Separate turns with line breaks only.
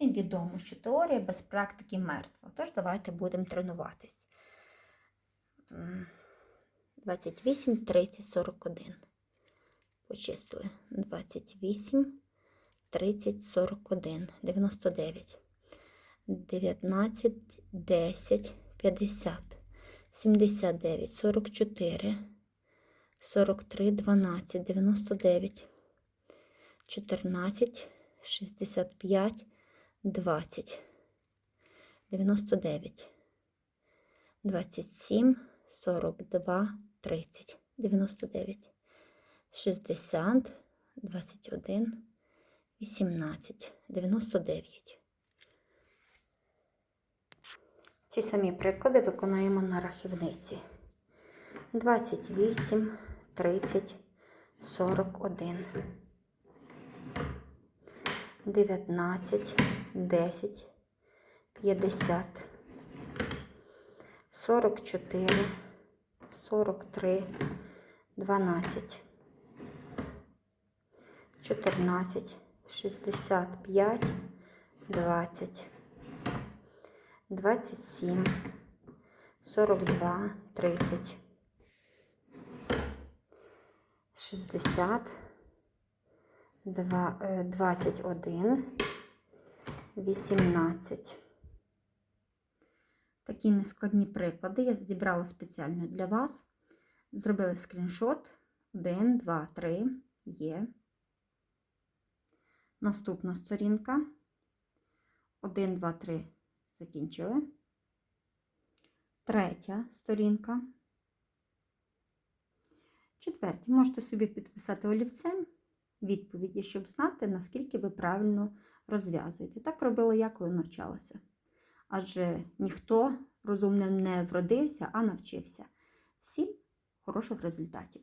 Всім відомо, що теорія без практики мертва. Тож давайте будемо тренуватись. 28, 30, 41. Почислили. 28, 30, 41, 99. 19, 10, 50, 79, 44, 43, 12, 99, 14, 65, 20, 99, 27, 42, 30, 99, 60, 21, 18, 99. Ці самі приклади виконаємо на рахівниці. 28, 30, 41. 19, 10, 50, 44, 43, 12, 14, 65, 20, 27, 42, 30, 60, Два- е, 21, 18. Такі нескладні приклади я зібрала спеціально для вас. Зробили скріншот. 1, 2, 3 є. Наступна сторінка. 1, 2, 3 закінчили. Третя сторінка. Четверті. Можете собі підписати олівцем відповіді, щоб знати, наскільки ви правильно розв'язуєте. Так робила я, коли навчалася. Адже ніхто розумним не вродився, а навчився. Всім хороших результатів!